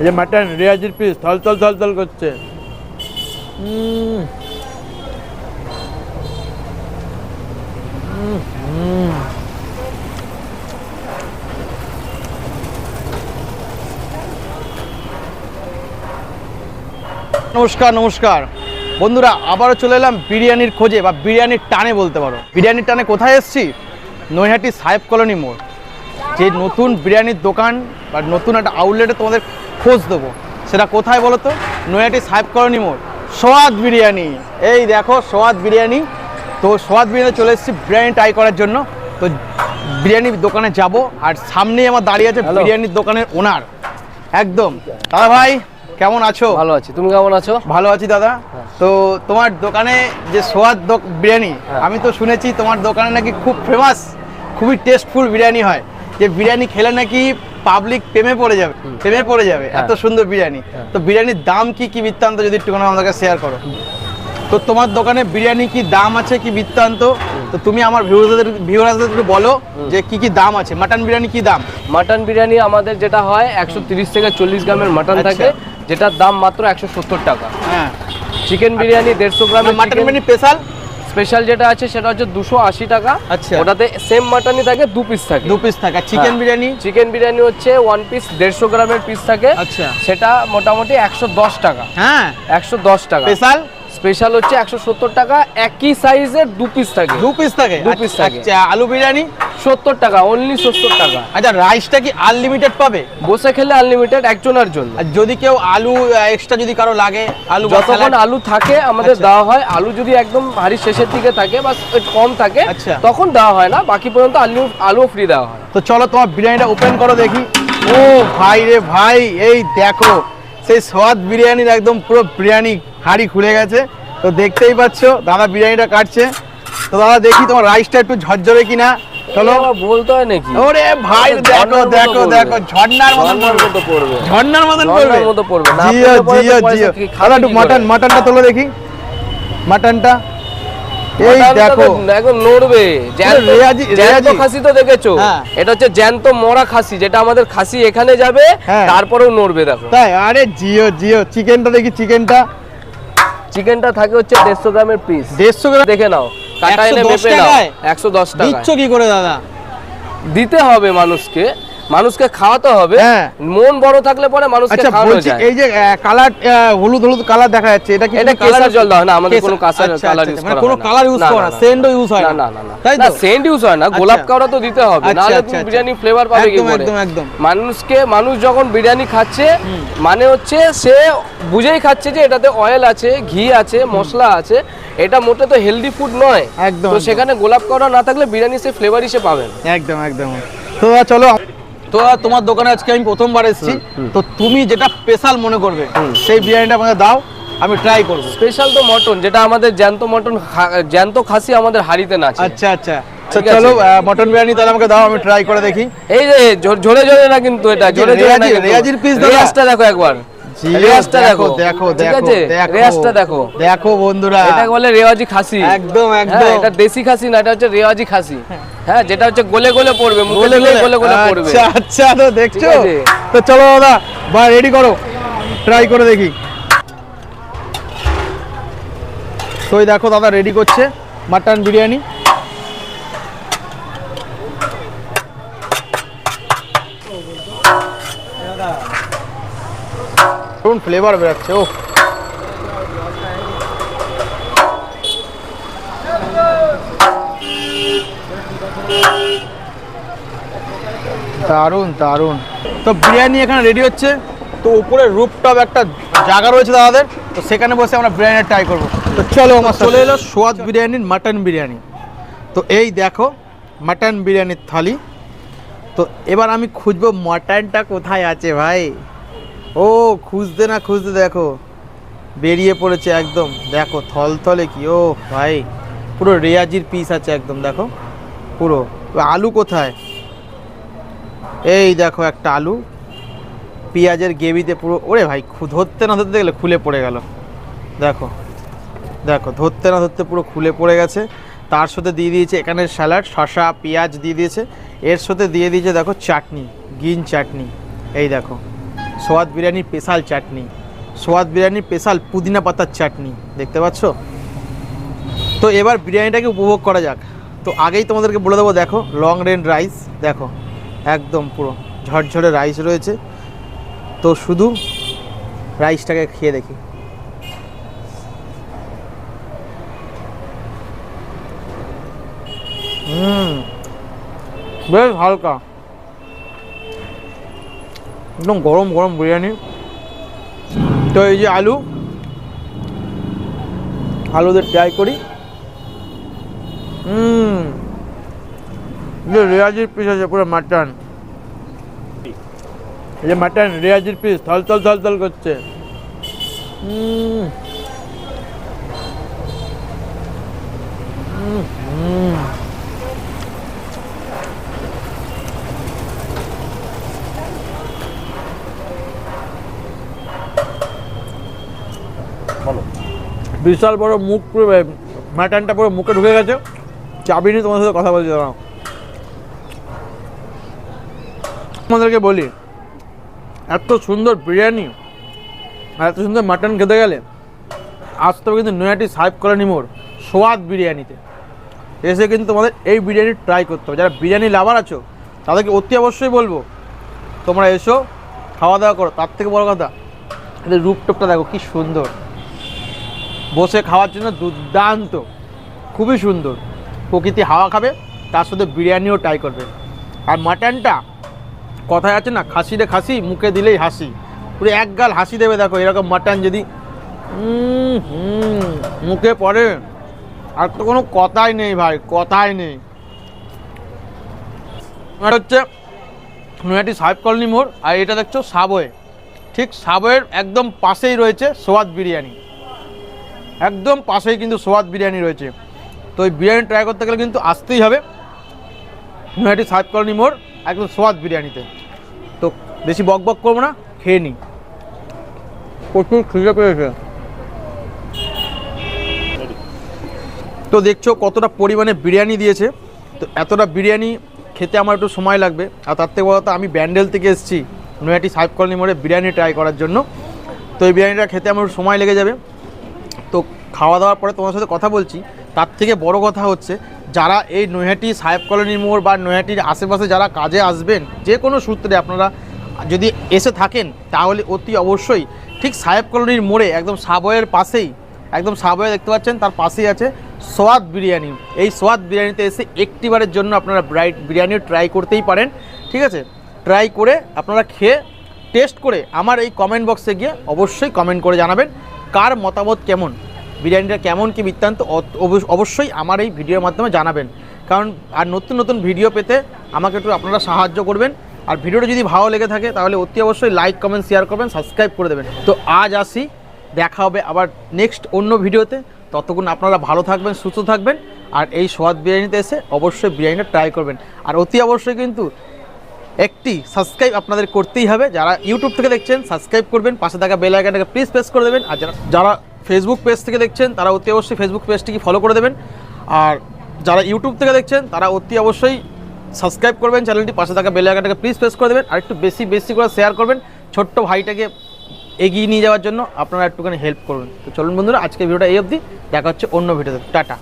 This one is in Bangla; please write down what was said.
এই যে মাটন, রেয়াজির পিস থল থল থল থল করছে। নমস্কার নমস্কার। বন্ধুরা, আবারও চলে এলাম বিরিয়ানির খোঁজে বা বিরিয়ানির টানে বলতে পারো। বিরিয়ানির টানে কোথায় এসেছি? নৈহাটি সাহেব কলোনি মোড়। যে নতুন বিরিয়ানির দোকান বা নতুন একটা আউটলেটে তোমাদের খোঁজ দেবো। সেটা কোথায় বলো তো সাহেব কলোনি মোড়। সোয়াদ বিরিয়ানি। এই দেখো সোয়াদ বিরিয়ানি। তো সোয়াদ বিরিয়ানি চলে এসেছি বিরিয়ানি ট্রাই করার জন্য। তো বিরিয়ানির দোকানে যাব আর সামনেই আমার দাঁড়িয়ে আছে. বিরিয়ানির দোকানের ওনার। একদম। দাদা ভাই কেমন আছো? ভালো আছি। তুমি কেমন আছো? ভালো আছি দাদা। তো তোমার দোকানে যে সোয়াদ বিরিয়ানি হ্যাঁ। আমি তো শুনেছি তোমার দোকানে নাকি খুব ফেমাস খুবই টেস্টফুল বিরিয়ানি হয়। যে বিরিয়ানি খেলে নাকি পাবলিক প্রেমে পড়ে যাবে প্রেমে পড়ে যাবে হ্যাঁ। এত সুন্দর বিরিয়ানি। হ্যাঁ। তো বিরিয়ানির দাম কি কি বৃত্তান্ত যদি একটুখানি আমাদেরকে শেয়ার করো? তো তোমার দোকানে বিরিয়ানি কি দাম আছে কি বৃত্তান্ত? তো তুমি আমার ভিউয়ারদের ভিউয়ারদের একটু বলো যে কি কি দাম আছে। মাটন বিরিয়ানি কি দাম? মাটন বিরিয়ানি আমাদের যেটা হয় একশো তিরিশ থেকে চল্লিশ গ্রামের মাটন আচ্ছা। থাকে যেটার দাম মাত্র একশো সত্তর টাকা। হ্যাঁ। চিকেন বিরিয়ানি দেড়শো গ্রামের মাটন বিরিয়ানি স্পেশাল স্পেশাল যেটা আছে সেটা হচ্ছে দুশো আশি টাকা। আচ্ছা। ওটাতে সেম মাটনই থাকে দু পিস থাকে। দু পিস থাকে। চিকেন হ্যাঁ। বিরিয়ানি? চিকেন বিরিয়ানি হচ্ছে ওয়ান পিস দেড়শো গ্রামের পিস থাকে। আচ্ছা। সেটা মোটামুটি একশো দশ টাকা। হ্যাঁ। একশো দশ টাকা। স্পেশাল? স্পেশাল হচ্ছে একশো সত্তর টাকা। একই সাইজের দু পিস থাকে। দু পিস থাকে। দু পিস থাকে। আচ্ছা আলু বিরিয়ানি? সত্তর টাকা অনলি সত্তর টাকা। আচ্ছা রাইসটা কি আনলিমিটেড পাবে? বসে খেলে আনলিমিটেড একজনের জন্য। আর যদি কেউ আলু এক্সট্রা যদি কারও লাগে আলু যতক্ষণ আলু থাকে আমাদের আচ্ছা। দেওয়া হয় আলু যদি একদম হাড়ির শেষের দিকে থাকে বা কম থাকে আচ্ছা। তখন দেওয়া হয় না বাকি পর্যন্ত আলু আলু ফ্রি দেওয়া হয়। তো চলো তোমার বিরিয়ানিটা ওপেন করো দেখি। ও ভাই রে ভাই এই দেখো সেই স্বাদ বিরিয়ানির একদম পুরো বিরিয়ানি হাঁড়ি খুলে গেছে। তো দেখতেই পাচ্ছ দাদা বিরিয়ানিটা কাটছে। তো দাদা দেখি তোমার রাইসটা একটু ঝরঝরে কিনা। চলো বলতে হয় নাকি? ওরে ভাই দেখো দেখো দেখো ঝর্ণার মতন পড়বে। ঝর্ণার মতন ঝর্ণার পড়বে। মতো পড়বে। জিও জিও জিও। দাদা একটু মাটন মাটনটা তোলো দেখি। মাটনটা। এই দেখো। একদম নড়বে। জ্যান্ত। খাসি তো দেখেছ? হ্যাঁ। এটা হচ্ছে জ্যান্ত মরা খাসি যেটা আমাদের খাসি এখানে যাবে হ্যাঁ। তারপরেও নড়বে দেখো। তাই? আরে জিও জিও। চিকেনটা দেখি চিকেনটা। চিকেনটা থাকে হচ্ছে দেড়শো গ্রামের পিস দেড়শো গ্রাম দেখে নাও। কাটা এনে মেপে নাও টাকায়? টাকা দিচ্ছ কি করে দাদা দিতে হবে মানুষকে মানুষকে খাওয়াতে হবে হ্যাঁ। মন বড় থাকলে পরে মানুষকে আচ্ছা খাওয়ানো যায় এই যে কালার হলুদ হলুদ কালার দেখা যাচ্ছে এটা কি এটা জল হয় না আমাদের কোনো কাঁচা আচ্ছা, কালার আচ্ছা, ইউজ মানে করা কোনো কালার ইউজ করে। সেন্ডও ইউজ হয় না না না তাই তো সেন্ট ইউজ হয় না আচ্ছা। গোলাপ কাওড়া তো দিতে হবে আচ্ছা, নাহলে আচ্ছা, তুমি আচ্ছা। বিরিয়ানি ফ্লেভার পাবে কি করে একদম, একদম। মানুষকে মানুষ যখন বিরিয়ানি খাচ্ছে মানে হচ্ছে সে বুঝেই খাচ্ছে যে এটাতে অয়েল আছে ঘি আছে মশলা আছে এটা মোটে তো হেলদি ফুড নয়। একদম, তো সেখানে গোলাপ কাওড়া না থাকলে বিরিয়ানি সে ফ্লেভারই সে পাবেন একদম একদম। তো চলো তো তোমার দোকানে আজকে আমি প্রথমবার এসেছি। তো তুমি যেটা স্পেশাল মনে করবে সেই বিরিয়ানিটা আমাকে দাও আমি ট্রাই করব। স্পেশাল তো মটন যেটা আমাদের জ্যান্ত মটন জ্যান্ত খাসি আমাদের হাড়িতে নাচে। আচ্ছা আচ্ছা। তো ঠিক আছে। চলো মটন বিরিয়ানি তাহলে আমাকে দাও আমি ট্রাই করে দেখি। এই যে ঝরে ঝরে না কিন্তু এটা ঝরে ঝরে না। রেয়াজির? দেখো একবার। রেয়াজটা দেখো দেখো। ঠিক আছে? রেয়াজটা দেখো। দেখো বন্ধুরা। এটা বলে রেওয়াজি খাসি। একদম হ্যাঁ একদম। এটা দেশি খাসি না এটা হচ্ছে রেওয়াজি খাসি। হ্যাঁ। যেটা হচ্ছে গলে গলে পড়বে মুখে গোলে দিলেই গোলে। গলে গলে পড়বে। আচ্ছা আচ্ছা তো দেখছ? তো চলো দাদা বা রেডি করো। ট্রাই করে দেখি। তো দেখো দাদা রেডি করছে মাটন বিরিয়ানি। কোন ফ্লেভার বেরোচ্ছে ও দারুণ দারুণ। তো বিরিয়ানি এখানে রেডি হচ্ছে। তো উপরে রুপটপ একটা জায়গা রয়েছে দাদাদের, তো সেখানে বসে আমরা বিরিয়ানি ট্রাই করব। তো চলো আমার চলে এলো সোয়াদ বিরিয়ানির মাটন বিরিয়ানি। তো এই দেখো মাটন বিরিয়ানির থালি। তো এবার আমি খুঁজবো মাটনটা কোথায় আছে ভাই? ও, খুঁজতে না খুঁজতে দেখো। বেরিয়ে পড়েছে একদম। দেখো, থলথলে কি, ও ভাই, পুরো রেয়াজির পিস আছে একদম, দেখো। পুরো। আলু কোথায়? এই দেখো একটা আলু। পেঁয়াজের গ্রেভিতে পুরো, ওরে ভাই ধরতে না ধরতে গেলে খুলে পড়ে গেল। দেখো দেখো, ধরতে না ধরতে পুরো খুলে পড়ে গেছে। তার সাথে দিয়ে দিয়েছে এখানে স্যালাড, শসা, পেঁয়াজ দিয়ে দিয়েছে। এর সাথে দিয়ে দিয়েছে, দেখো, চাটনি, গ্রিন চাটনি। এই দেখো। সোয়াদ বিরিয়ানির স্পেশাল চাটনি, সোয়াদ বিরিয়ানির স্পেশাল পুদিনা পাতার চাটনি, দেখতে পাচ্ছ? তো এবার বিরিয়ানিটাকে উপভোগ করা যাক। তো আগেই তোমাদেরকে বলে দেবো, দেখো লং রেঞ্জ রাইস দেখো, একদম পুরো ঝরঝরে রাইস রয়েছে। তো শুধু রাইসটাকে খেয়ে দেখি। হুম, বেশ হালকা। একদম গরম গরম বিরিয়ানি। তো এই যে আলু আলুদের ট্রাই করি। রেয়াজির পিস আছে পুরো মাটন এই যে মাটন রেয়াজির পিস থল থল থল থল করছে। হুম, বিশাল বড় মুখ পুরো মাটনটা পুরো মুখে ঢুকে গেছে। চাবি নিয়ে তোমার সাথে কথা বলছি, দাঁড়াও। তোমাদেরকে বলি, এত সুন্দর বিরিয়ানি আর এত সুন্দর মাটন খেতে গেলে আসতে হবে কিন্তু নয়াটি সাহেব কলোনি মোড় সোয়াদ বিরিয়ানিতে। এসে কিন্তু তোমাদের এই বিরিয়ানি ট্রাই করতে হবে। যারা বিরিয়ানি লাভার আছো, তাদেরকে অতি অবশ্যই বলব, তোমরা এসো, খাওয়া দাওয়া করো। তার থেকে বড় কথা, এদের রূপটপটা দেখো কি সুন্দর। বসে খাওয়ার জন্য দুর্দান্ত। খুবই সুন্দর। প্রকৃতি হাওয়া খাবে, তার সাথে বিরিয়ানিও ট্রাই করবে। আর মাটনটা কথায় আছে না, খাসি রে খাসি, মুখে দিলেই হাসি। পুরো এক গাল হাসি দেবে দেখো, এরকম মাটন যদি মুখে পড়ে, আর তো কোনো কথাই নেই ভাই, কথাই নেই। আর হচ্ছে নয়াটি সাহেব কলোনি মোড়, আর এটা দেখছ সাবওয়ে। ঠিক সাবওয়ের একদম পাশেই রয়েছে সোয়াদ বিরিয়ানি। একদম পাশেই কিন্তু সোয়াদ বিরিয়ানি রয়েছে। তো এই বিরিয়ানি ট্রাই করতে গেলে কিন্তু আসতেই হবে। নয়াটি সাহেব কলোনি মোড় একদম সোয়াদ বিরিয়ানিতে। তো বেশি বক বক করব না খেয়ে নিই। প্রচুর খিদে পেয়েছে। তো দেখছ কতটা পরিমাণে বিরিয়ানি দিয়েছে। তো এতটা বিরিয়ানি খেতে আমার একটু সময় লাগবে। আর তার থেকে কথা আমি ব্যান্ডেল থেকে এসেছি নয়াটি সাহেব কলোনি মোড়ে বিরিয়ানি ট্রাই করার জন্য। তো এই বিরিয়ানিটা খেতে আমার একটু সময় লেগে যাবে। খাওয়া দাওয়ার পরে তোমার সাথে কথা বলছি। তার থেকে বড় কথা হচ্ছে, যারা এই নৈহাটি সাহেব কলোনির মোড় বা নৈহাটির আশেপাশে যারা কাজে আসবেন, যে কোনো সূত্রে আপনারা যদি এসে থাকেন, তাহলে অতি অবশ্যই ঠিক সাহেব কলোনির মোড়ে, একদম সাবয়ের পাশেই, একদম সাবয়ে দেখতে পাচ্ছেন, তার পাশেই আছে সোয়াদ বিরিয়ানি। এই সোয়াদ বিরিয়ানিতে এসে একটিবারের জন্য আপনারা ব্রাইট বিরিয়ানি ট্রাই করতেই পারেন, ঠিক আছে? ট্রাই করে আপনারা খেয়ে, টেস্ট করে আমার এই কমেন্ট বক্সে গিয়ে অবশ্যই কমেন্ট করে জানাবেন, কার মতামত কেমন? বিরিয়ানিটা কেমন কি বৃত্তান্ত অবশ্যই আমার এই ভিডিওর মাধ্যমে জানাবেন। কারণ আর নতুন নতুন ভিডিও পেতে আমাকে একটু আপনারা সাহায্য করবেন। আর ভিডিওটা যদি ভালো লেগে থাকে, তাহলে অতি অবশ্যই লাইক কমেন্ট শেয়ার করবেন সাবস্ক্রাইব করে দেবেন। তো আজ আসি, দেখা হবে আবার নেক্সট অন্য ভিডিওতে। ততক্ষণ আপনারা ভালো থাকবেন, সুস্থ থাকবেন। আর এই সোয়াদ বিরিয়ানিতে এসে অবশ্যই বিরিয়ানিটা ট্রাই করবেন। আর অতি অবশ্যই কিন্তু একটি সাবস্ক্রাইব আপনাদের করতেই হবে। যারা ইউটিউব থেকে দেখছেন সাবস্ক্রাইব করবেন, পাশে থাকা বেল আইকনটাকে প্লিজ প্রেস করে দেবেন। আর যারা যারা ফেসবুক পেজ থেকে দেখছেন, তারা অতি অবশ্যই ফেসবুক পেজটিকে ফলো করে দেবেন। আর যারা ইউটিউব থেকে দেখছেন, তারা অতি অবশ্যই সাবস্ক্রাইব করবেন চ্যানেলটি পাশে থাকা বেল আইকনটাকে প্লিজ প্রেস করে দেবেন। আর একটু বেশি বেশি করে শেয়ার করবেন ছোট্ট ভাইটাকে এগিয়ে নিয়ে যাওয়ার জন্য। আপনারা একটুখানি হেল্প করবেন। তো চলুন বন্ধুরা আজকে ভিডিওটা এই অবধি। দেখা হচ্ছে অন্য ভিডিওতে টাটা।